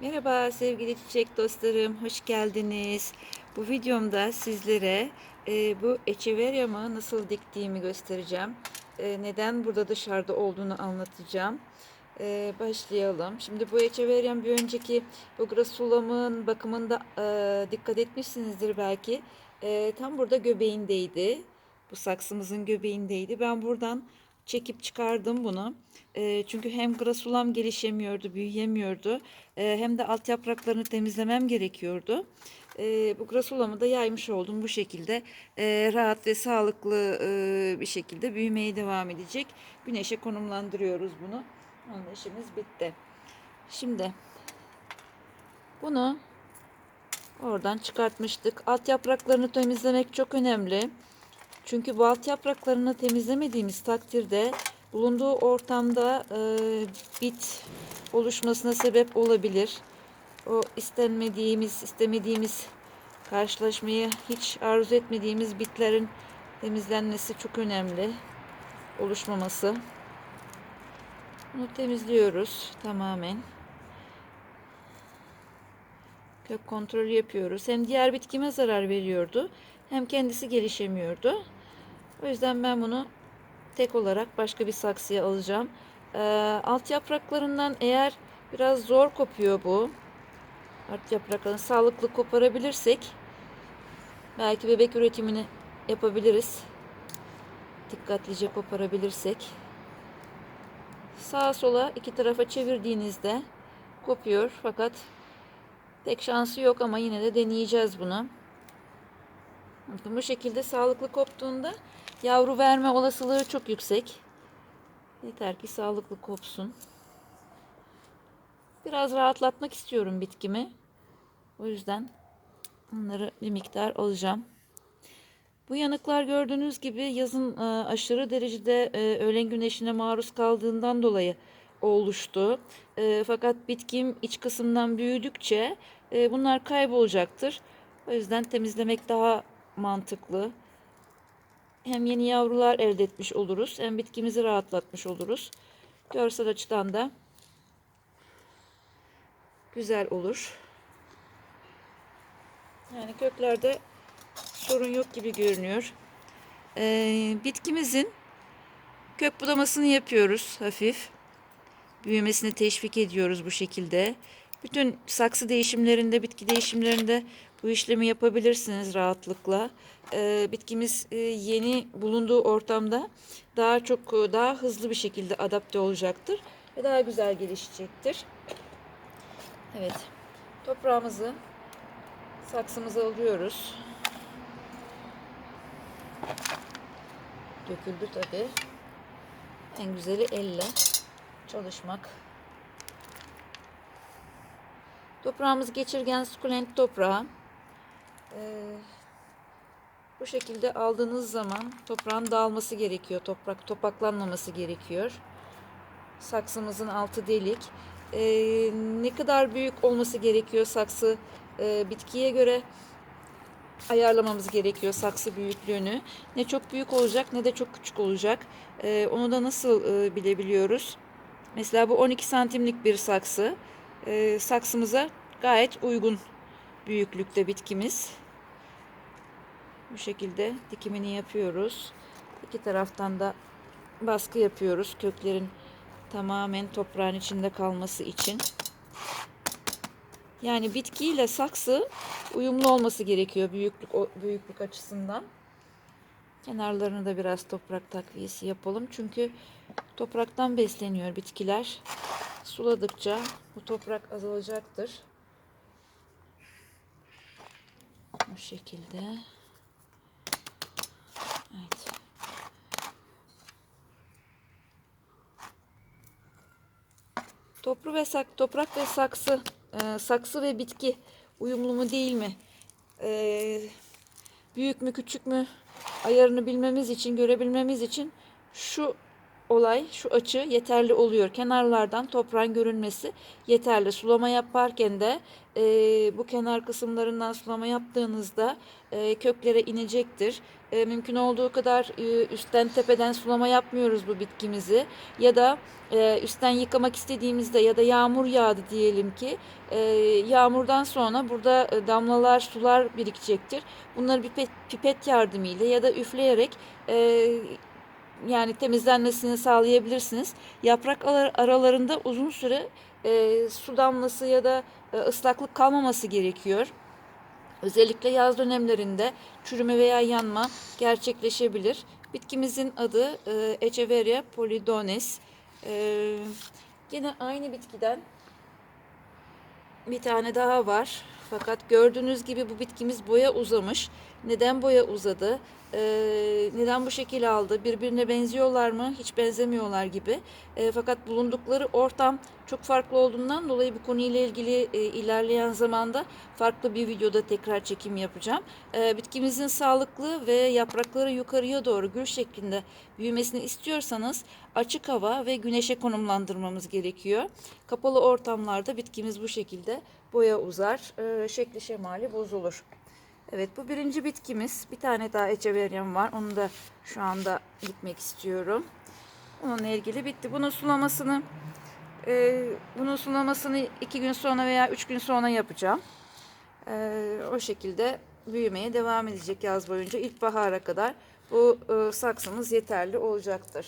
Merhaba sevgili çiçek dostlarım, hoş geldiniz. Bu videomda sizlere e, bu echeveryamı nasıl diktiğimi göstereceğim. E, neden burada dışarıda olduğunu anlatacağım. E, başlayalım. Şimdi bu echeveryam bir önceki bu grasulamın bakımında e, dikkat etmişsinizdir belki. E, tam burada göbeğindeydi. Bu saksımızın göbeğindeydi. Ben buradan çekip çıkardım bunu. E, çünkü hem grasulam gelişemiyordu, büyüyemiyordu. E, hem de alt yapraklarını temizlemem gerekiyordu. E, bu grasulamı da yaymış oldum bu şekilde. E, rahat ve sağlıklı e, bir şekilde büyümeye devam edecek. Güneşe konumlandırıyoruz bunu. Onun işimiz bitti. Şimdi bunu oradan çıkartmıştık. Alt yapraklarını temizlemek çok önemli. Çünkü bu alt yapraklarını temizlemediğimiz takdirde bulunduğu ortamda e, bit oluşmasına sebep olabilir. O istenmediğimiz, istemediğimiz karşılaşmayı hiç arzu etmediğimiz bitlerin temizlenmesi çok önemli. Oluşmaması. Bunu temizliyoruz tamamen. Kök kontrolü yapıyoruz. Hem diğer bitkime zarar veriyordu hem kendisi gelişemiyordu. O yüzden ben bunu tek olarak başka bir saksıya alacağım. Ee, alt yapraklarından eğer biraz zor kopuyor bu. Alt yapraklarını sağlıklı koparabilirsek belki bebek üretimini yapabiliriz. Dikkatlice koparabilirsek. Sağa sola iki tarafa çevirdiğinizde kopuyor fakat pek şansı yok ama yine de deneyeceğiz bunu. Bu şekilde sağlıklı koptuğunda yavru verme olasılığı çok yüksek. Yeter ki sağlıklı kopsun. Biraz rahatlatmak istiyorum bitkimi. O yüzden onları bir miktar alacağım. Bu yanıklar gördüğünüz gibi yazın e, aşırı derecede e, öğlen güneşine maruz kaldığından dolayı oluştu. E, fakat bitkim iç kısımdan büyüdükçe bunlar kaybolacaktır. O yüzden temizlemek daha mantıklı. Hem yeni yavrular elde etmiş oluruz hem bitkimizi rahatlatmış oluruz. Görsel açıdan da güzel olur. Yani köklerde sorun yok gibi görünüyor. Ee, bitkimizin kök budamasını yapıyoruz hafif. Büyümesini teşvik ediyoruz bu şekilde. Bütün saksı değişimlerinde, bitki değişimlerinde bu işlemi yapabilirsiniz rahatlıkla. Ee, bitkimiz e, yeni bulunduğu ortamda daha çok e, daha hızlı bir şekilde adapte olacaktır ve daha güzel gelişecektir. Evet. Toprağımızı saksımıza alıyoruz. Döküldü tabi. En güzeli elle çalışmak. Toprağımız geçirgen sukulent toprağı. Ee, bu şekilde aldığınız zaman toprağın dağılması gerekiyor. Toprak topaklanmaması gerekiyor. Saksımızın altı delik. Ee, ne kadar büyük olması gerekiyor saksı e, bitkiye göre ayarlamamız gerekiyor saksı büyüklüğünü. Ne çok büyük olacak ne de çok küçük olacak. Ee, onu da nasıl e, bilebiliyoruz? Mesela bu 12 santimlik bir saksı. Ee, saksımıza gayet uygun büyüklükte bitkimiz. Bu şekilde dikimini yapıyoruz. İki taraftan da baskı yapıyoruz köklerin tamamen toprağın içinde kalması için. Yani bitkiyle saksı uyumlu olması gerekiyor büyüklük büyüklük açısından. Kenarlarını da biraz toprak takviyesi yapalım. Çünkü topraktan besleniyor bitkiler. Suladıkça bu toprak azalacaktır. Bu şekilde. Evet. Topru ve sak, toprak ve saksı, e, saksı ve bitki uyumlu mu değil mi? E, büyük mü küçük mü ayarını bilmemiz için, görebilmemiz için şu olay şu açı yeterli oluyor. Kenarlardan toprağın görünmesi yeterli. Sulama yaparken de e, bu kenar kısımlarından sulama yaptığınızda e, köklere inecektir. E, mümkün olduğu kadar e, üstten tepeden sulama yapmıyoruz bu bitkimizi. Ya da e, üstten yıkamak istediğimizde ya da yağmur yağdı diyelim ki e, yağmurdan sonra burada e, damlalar sular birikecektir. Bunları pipet, pipet yardımıyla ya da üfleyerek e, yani temizlenmesini sağlayabilirsiniz. Yaprak ara- aralarında uzun süre e, su damlası ya da e, ıslaklık kalmaması gerekiyor. Özellikle yaz dönemlerinde çürüme veya yanma gerçekleşebilir. Bitkimizin adı e, Echeveria polydones. E, yine aynı bitkiden bir tane daha var. Fakat gördüğünüz gibi bu bitkimiz boya uzamış. Neden boya uzadı? Ee, neden bu şekil aldı? Birbirine benziyorlar mı? Hiç benzemiyorlar gibi. Ee, fakat bulundukları ortam çok farklı olduğundan dolayı bu konuyla ilgili e, ilerleyen zamanda farklı bir videoda tekrar çekim yapacağım. Ee, bitkimizin sağlıklı ve yaprakları yukarıya doğru gül şeklinde büyümesini istiyorsanız açık hava ve güneşe konumlandırmamız gerekiyor. Kapalı ortamlarda bitkimiz bu şekilde boya uzar, e, şekli şemali bozulur. Evet bu birinci bitkimiz. Bir tane daha eceveryam var. Onu da şu anda gitmek istiyorum. Onunla ilgili bitti. Bunun sulamasını e, bunun sulamasını iki gün sonra veya üç gün sonra yapacağım. E, o şekilde büyümeye devam edecek yaz boyunca. İlkbahara kadar bu e, saksımız yeterli olacaktır.